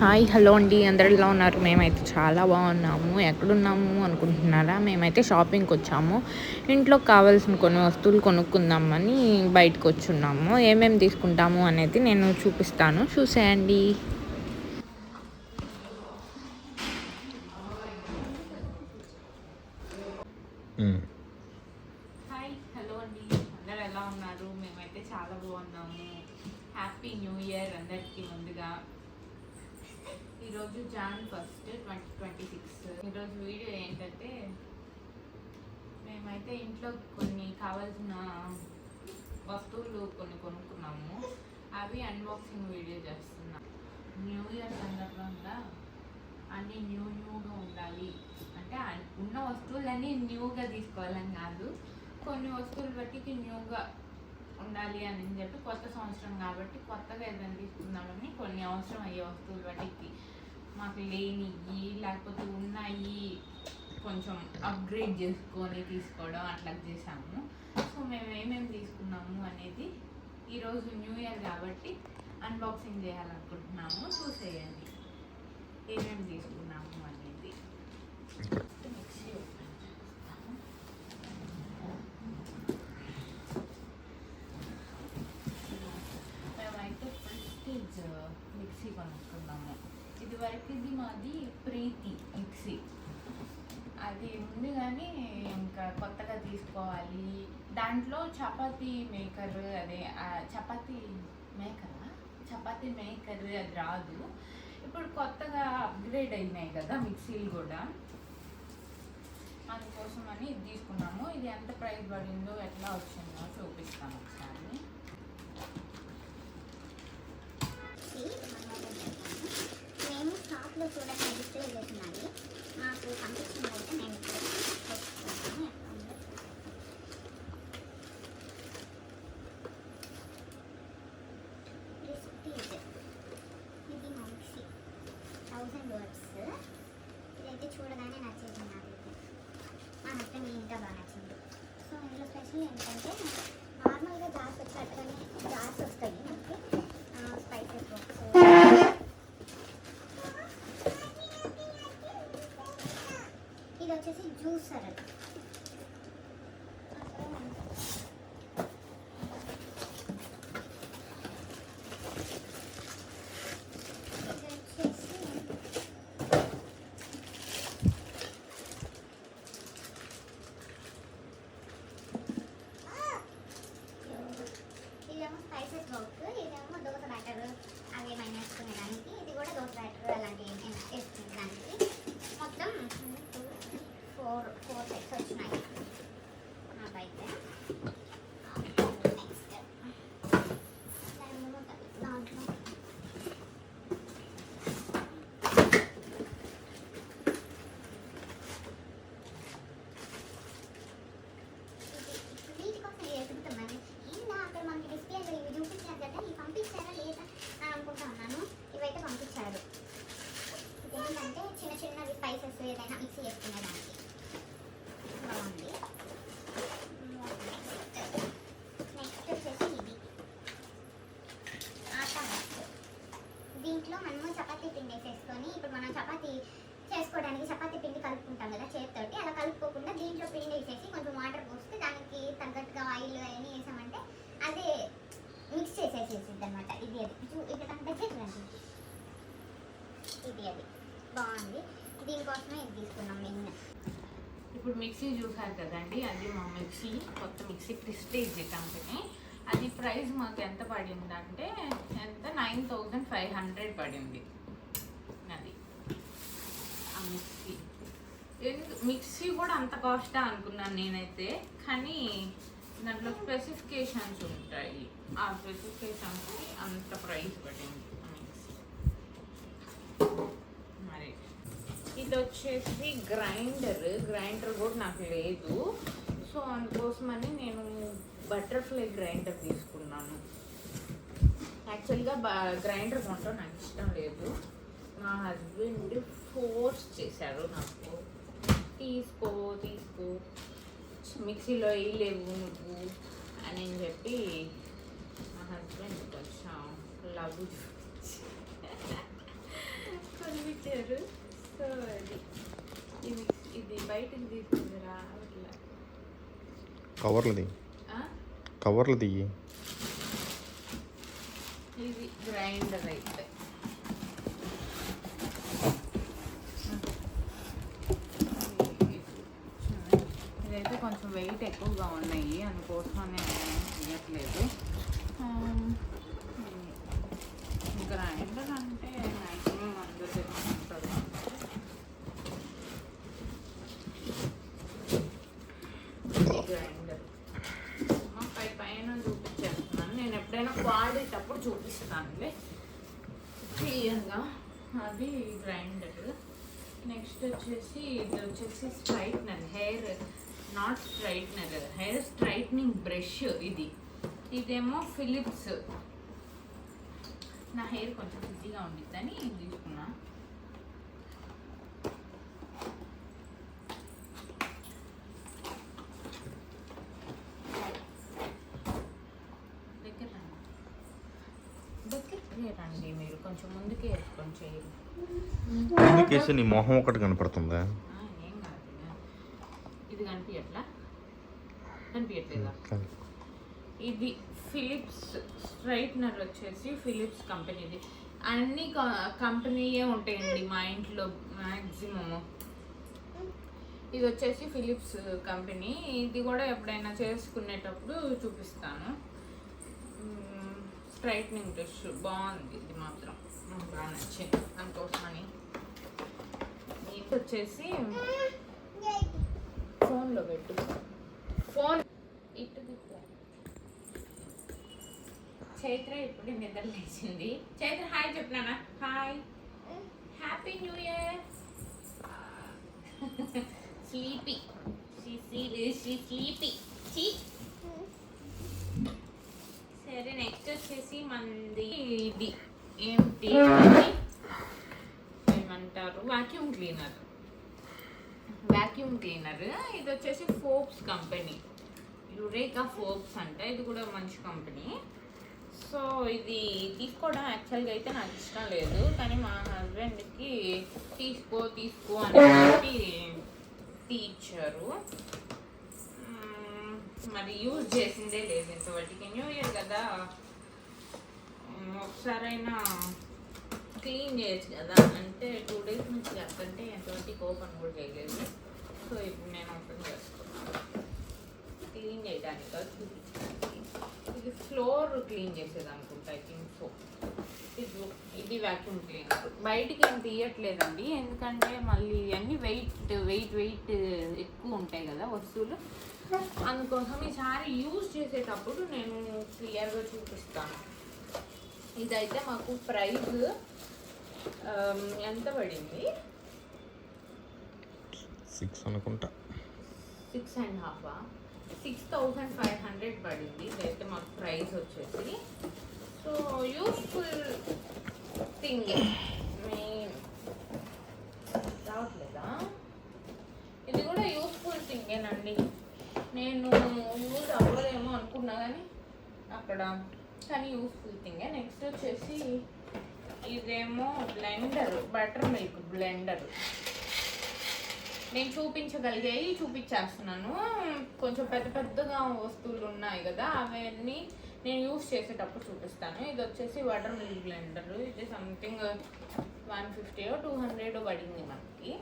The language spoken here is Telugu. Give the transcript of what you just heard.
హాయ్ హలో అండి. అందరు ఎలా ఉన్నారు? మేమైతే చాలా బాగున్నాము. ఎక్కడున్నాము అనుకుంటున్నారా? మేమైతే షాపింగ్కి వచ్చాము. ఇంట్లో కావాల్సిన కొన్ని వస్తువులు కొనుక్కుందామని బయటకు వచ్చున్నాము. ఏమేమి తీసుకుంటాము అనేది నేను చూపిస్తాను. చూసేయండి. హాయ్ హలో అండి. అందరు ఎలా ఉన్నారు? మేమైతే చాలా బాగున్నాము. హ్యాపీ న్యూ ఇయర్ అందరికీ. ఈరోజు Jan first twenty twenty six. ఈరోజు వీడియో ఏంటంటే మేమైతే ఇంట్లో కొన్ని కావాల్సిన వస్తువులు కొన్ని కొనుక్కున్నాము. అవి అన్బాక్సింగ్ వీడియో చేస్తున్నాం. న్యూ ఇయర్ సందర్భంగా అన్నీ న్యూ న్యూగా ఉండాలి. అంటే ఉన్న వస్తువులన్నీ న్యూగా తీసుకోవాలని కాదు. కొన్ని వస్తువులు బట్టి న్యూగా ఉండాలి అని చెప్పి కొత్త సంవత్సరం కాబట్టి కొత్తగా ఏదైనా తీసుకుందామని కొన్ని అవసరం అయ్యే వస్తువులు బట్టి మాకు లేనివి లేకపోతే ఉన్నాయి కొంచెం అప్గ్రేడ్ చేసుకొని తీసుకోవడం అట్లా చేసాము సో మేము ఏమేమి తీసుకున్నాము అనేది ఈరోజు న్యూ ఇయర్ కాబట్టి అన్బాక్సింగ్ చేయాలనుకుంటున్నాము. చూసేయండి ఏమేమి తీసుకున్నాము అనేది. మిక్సీ మేమైతే ప్రెస్టీజ్ uh, మిక్సీ కొనుక్కున్నాము. ఇదివరకుది ఇది మాది ప్రీతి మిక్సీ. అది ఉంది కానీ ఇంకా కొత్తగా తీసుకోవాలి. దాంట్లో చపాతీ మేకర్ అదే చపాతీ మేకరా? చపాతీ మేకర్ అది రాదు. ఇప్పుడు కొత్తగా అప్గ్రేడ్ అయినాయి కదా మిక్సీలు కూడా. అందుకోసం అని ఇది తీసుకున్నాము. ఇది ఎంత ప్రైస్ పడిందో ఎట్లా వచ్చిందో చూపిస్తాను ఒకసారి మేము షాప్లో చూడక డిస్ప్లే చేసినది మాకు పంపించింది అయితే మేము ఇప్పుడు చూస్తున్నాము ఎట్లా ఉందో. ప్రెస్టీజ్ ఇది మంచి థౌజండ్ వర్డ్స్ ఇదైతే చూడగానే నచ్చేసింది నాకైతే మా హస్బెండ్ ఇంకా బాగా నచ్చింది. సో ఇందులో స్పెషల్ ఏంటంటే నార్మల్గా జార్స్ వచ్చేట్టుగానే జార్స్ వస్తాయి మనకి. స్పైసెస్ ఇది వచ్చేసి జ్యూసర్ ఇది వచ్చేసి ఇదేమో స్పైసెస్ బాక్స్ ఇదేమో దోశ బ్యాటర్ అవి ఏమైనా వేసుకునేదానికి ఇది కూడా దోశ బ్యాటర్ అలాంటివి ఏమైనా వేసుకునేదానికి మొత్తం ఫోర్ ఫోర్ సెట్స్ వచ్చినాయి నాకైతే నెక్స్ట్ దాంట్లో వీటి కోసం ఇది ఎదుగుతున్నాను ఏందా అక్కడ మనకి డిస్ప్లే ఇవి చూపించారు కదా ఇవి పంపించారా లేదా అని అనుకుంటా ఉన్నాను ఇవైతే పంపించారు ఇదేంటంటే చిన్న చిన్నవి స్పైసెస్ ఏదైనా మిక్సీ చేసుకునేదానికి బాగుంది నెక్స్ట్ వచ్చేసి ఇది ఆటా మిక్స్ దీంట్లో మనము చపాతీ పిండి వేసేసుకొని ఇప్పుడు మనం చపాతీ చేసుకోవడానికి చపాతీ పిండి కలుపుకుంటాం కదా చేతితోటి అలా కలుపుకోకుండా దీంట్లో పిండి వేసేసి కొంచెం వాటర్ పోస్తే దానికి తగ్గట్టుగా ఆయిల్ అవన్నీ వేసామంటే అదే మిక్స్ అనమాట ఇది అది ఇక్కడ దాని దగ్గర ఇది అది బాగుంది దీనికోసమే ఇది తీసుకున్నాం మెయిన్ ఇప్పుడు మిక్సీ చూసారు కదండి అది మా మిక్సీ కొత్త మిక్సీ ప్రిస్టేజ్ కంపెనీ అది ప్రైస్ మాకు ఎంత పడింది అంటే ఎంత? నైన్ థౌజండ్ ఫైవ్ హండ్రెడ్ పడింది. అది. ఆ మిక్సీ. మిక్సీ కూడా అంత కాస్టా అనుకున్నాను నేనైతే కానీ దాంట్లో స్పెసిఫికేషన్స్ ఉంటాయి. ఆ స్పెసిఫికేషన్స్కి అంత ప్రైస్ పడింది. మరి ఇది వచ్చేసి గ్రైండర్. గ్రైండర్ కూడా నాకు లేదు. సో అందుకోసమని నేను బటర్ఫ్లై గ్రైండర్ తీసుకున్నాను. యాక్చువల్గా బ గ్రైండర్ కొనడం నాకు ఇష్టం లేదు. మా హస్బెండ్ ఫోర్స్ చేశారు నాకు. తీసుకో తీసుకో మిక్సీలో వేయలేవు నువ్వు అని చెప్పి మా హస్బెండ్ కొంచెం లవ్ కొనిపించారు. సో అది. ఇది ఇది బయటకు తీసుకుందిరా అట్లా. కవర్లది కవర్లు దిగి ఇది గ్రైండర్ అయితే. కొంచెం వెయిట్ ఎక్కువగా ఉన్నాయి అందుకోసమనే తీయట్లేదు గ్రైండర్ అంటే మ్యాక్సిమం అందరు తెచ్చుకుంటారు గ్రైండర్ పై పైన చూపించేస్తున్నాను. నేను ఎప్పుడైనా వాడేటప్పుడు చూపిస్తానులే. క్లియర్గా అది గ్రైండర్ నెక్స్ట్ వచ్చేసి ఇది వచ్చేసి straightener hair not straightener hair straightening brush ఇది. ఇదేమో ఫిలిప్స్ నా హెయిర్ కొంచెం బిజీగా ఉండిద్దని ఇది తీసుకున్నా రండి. మీరు కొంచెం ముందుకే కొంచెం చేయాలి నీ మొహం ఒకటి కనపడుతుందా? ఇది కనిపించట్లా కనిపించట్లేదా ఇది ఫిలిప్స్ స్ట్రైట్నర్ వచ్చేసి ఫిలిప్స్ కంపెనీది. అన్ని కంపెనీయే ఉంటాయండి మా ఇంట్లో మ్యాక్సిమము ఇది వచ్చేసి ఫిలిప్స్ కంపెనీ. ఇది కూడా ఎప్పుడైనా చేసుకునేటప్పుడు చూపిస్తాను. స్ట్రైట్నింగ్ బ్రష్ బాగుంది. ఇది మాత్రం బాగా నచ్చింది. అందుకోసమని ఇది వచ్చేసి ఫోన్లో పెట్టు. ఫోన్. ఇటు చైత్ర ఇప్పుడు నిద్ర లేచింది. Chaitra hi చెప్పినానా hi. Happy new year. Sleepy. Sleepy. సరే నెక్స్ట్ వచ్చేసి మంది ఇది. ఏంటి ఏమంటారు? Vacuum cleaner. వాక్యూమ్ క్లీనర్ ఇది వచ్చేసి ఫోప్స్ కంపెనీ యురేకా ఫోప్స్ అంట. ఇది కూడా మంచి కంపెనీ సో ఇది తీసుకోవడం యాక్చువల్గా అయితే నాకు ఇష్టం లేదు. కానీ మా హస్బెండ్కి తీసుకో తీసుకో అని చెప్పి తీర్చారు. మరి యూజ్ చేసిందే లేదు. ఇంతవరకు న్యూ ఇయర్ కదా. ఒకసారైనా క్లీన్ చేయొచ్చు కదా. అంటే టూ డేస్ నుంచి చేస్తుంటే ఎంతవరకు ఓపెన్ కూడా చేయలేదు. సో ఇప్పుడు నేను ఓపెన్ చేసుకున్నాను. క్లీన్ చేయడానికి చూపించడానికి. ఇది ఫ్లోర్ క్లీన్ చేసేది అనుకుంటా ఐ థింక్ సో. ఇది ఇది వ్యాక్యూమ్ క్లీనర్ బయటికి ఏం తీయట్లేదండి. ఎందుకంటే మళ్ళీ అన్ని వెయిట్ వెయిట్ వెయిట్ ఎక్కువ ఉంటాయి కదా వస్తువులు. అందుకోసం ఈసారి యూజ్ చేసేటప్పుడు నేను క్లియర్గా చూపిస్తాను. ఇదైతే మాకు ప్రైస్ ఎంత పడింది? సిక్స్ అనుకుంటా. Six and half six thousand five hundred పడింది. ఇదైతే మాకు ప్రైస్ వచ్చేసి. సో యూస్ఫుల్ థింగ్ మెయిన్ రావట్లేదా? ఇది కూడా యూస్ఫుల్ థింగేనండి నేను యూజ్ అవ్వలేమో అనుకున్నా కానీ అక్కడ కానీ యూస్ఫుల్ థింగే నెక్స్ట్ వచ్చేసి ఇదేమో బ్లెండర్ బటర్ మిల్క్ బ్లెండర్. నేను చూపించగలిగేవి చూపించేస్తున్నాను. కొంచెం పెద్ద పెద్దగా వస్తువులు ఉన్నాయి కదా అవన్నీ నేను యూస్ చేసేటప్పుడు చూపిస్తాను. ఇది వచ్చేసి వాటర్ మిల్క్ బ్లెండర్. ఇది something one fifty two hundred పడింది మనకి.